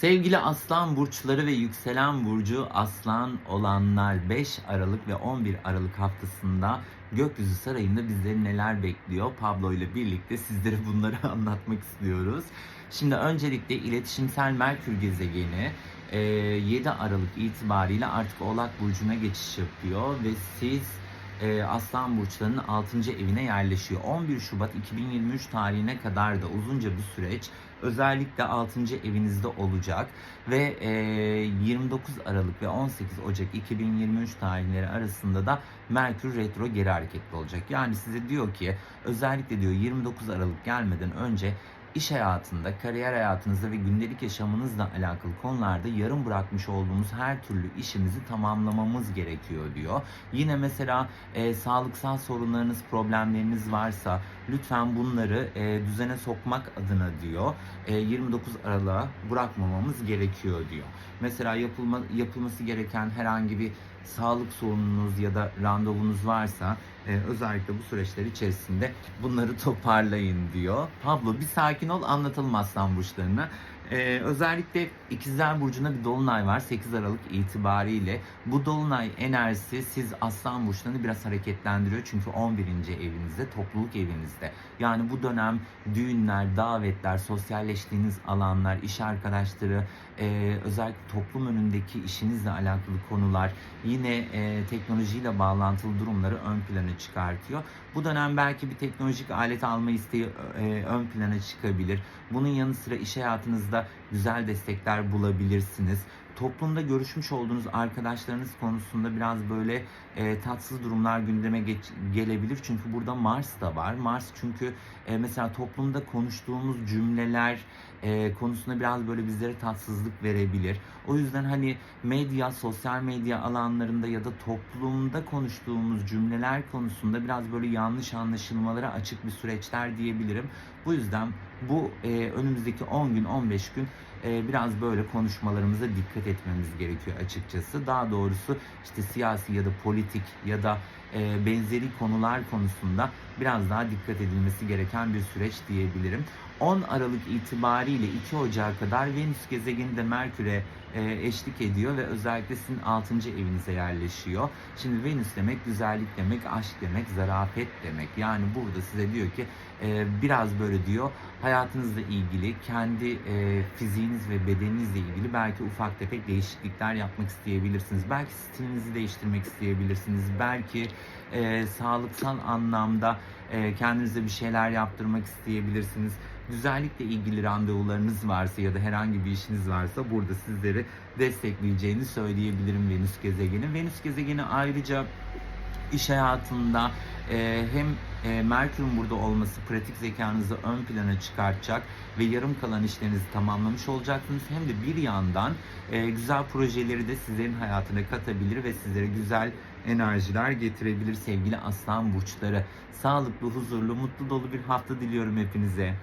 Sevgili aslan burçları ve yükselen burcu aslan olanlar 5 Aralık ve 11 Aralık haftasında Gökyüzü Sarayı'nda bizleri neler bekliyor? Pablo ile birlikte sizlere bunları anlatmak istiyoruz. Şimdi öncelikle iletişimsel Merkür gezegeni e, 7 Aralık itibariyle artık Oğlak Burcu'na geçiş yapıyor ve siz e, Aslan Burçları'nın 6. evine yerleşiyor. 11 Şubat 2023 tarihine kadar da uzunca bir süreç özellikle 6. evinizde olacak ve e, 29 Aralık ve 18 Ocak 2023 tarihleri arasında da Merkür retro geri hareketli olacak. Yani size diyor ki özellikle diyor 29 Aralık gelmeden önce iş hayatında, kariyer hayatınızda ve gündelik yaşamınızla alakalı konularda yarım bırakmış olduğumuz her türlü işimizi tamamlamamız gerekiyor diyor. Yine mesela e, sağlıksal sorunlarınız, problemleriniz varsa lütfen bunları e, düzene sokmak adına diyor. E, 29 Aralık'a bırakmamamız gerekiyor diyor. Mesela yapılma, yapılması gereken herhangi bir sağlık sorununuz ya da randevunuz varsa e, özellikle bu süreçler içerisinde bunları toparlayın diyor. Pablo bir sakin ol anlatalım aslan burçlarına. Ee, özellikle İkizler Burcu'nda bir dolunay var 8 Aralık itibariyle. Bu dolunay enerjisi siz aslan burçlarını biraz hareketlendiriyor. Çünkü 11. evinizde, topluluk evinizde. Yani bu dönem düğünler, davetler, sosyalleştiğiniz alanlar, iş arkadaşları, e, özellikle toplum önündeki işinizle alakalı konular, yine e, teknolojiyle bağlantılı durumları ön plana çıkartıyor. Bu dönem belki bir teknolojik alet alma isteği e, ön plana çıkabilir. Bunun yanı sıra iş hayatınızda güzel destekler bulabilirsiniz. Toplumda görüşmüş olduğunuz arkadaşlarınız konusunda biraz böyle e, tatsız durumlar gündeme geç- gelebilir. Çünkü burada Mars da var. Mars çünkü e, mesela toplumda konuştuğumuz cümleler e, konusunda biraz böyle bizlere tatsızlık verebilir. O yüzden hani medya, sosyal medya alanlarında ya da toplumda konuştuğumuz cümleler konusunda biraz böyle yanlış anlaşılmalara açık bir süreçler diyebilirim. Bu yüzden bu e, önümüzdeki 10 gün 15 gün e, biraz böyle konuşmalarımıza dikkat etmemiz gerekiyor açıkçası. Daha doğrusu işte siyasi ya da politik ya da e, benzeri konular konusunda biraz daha dikkat edilmesi gereken bir süreç diyebilirim. 10 Aralık itibariyle 2 Ocağı kadar Venüs gezegeni de Merkür'e e, eşlik ediyor ve özellikle sizin 6. evinize yerleşiyor. Şimdi Venüs demek güzellik demek, aşk demek, zarafet demek. Yani burada size diyor ki e, biraz böyle diyor hayatınızla ilgili, kendi e, fiziğiniz ve bedeninizle ilgili belki ufak tefek değişiklikler yapmak isteyebilirsiniz. Belki stilinizi değiştirmek isteyebilirsiniz. Belki e, sağlıksal anlamda e, kendinize bir şeyler yaptırmak isteyebilirsiniz. Güzellikle ilgili randevularınız varsa ya da herhangi bir işiniz varsa burada sizleri destekleyeceğini söyleyebilirim Venüs gezegeni. Venüs gezegeni ayrıca iş hayatında e, hem e, Merkür'ün burada olması pratik zekanızı ön plana çıkartacak ve yarım kalan işlerinizi tamamlamış olacaksınız. Hem de bir yandan e, güzel projeleri de sizlerin hayatına katabilir ve sizlere güzel enerjiler getirebilir sevgili aslan burçları. Sağlıklı, huzurlu, mutlu dolu bir hafta diliyorum hepinize.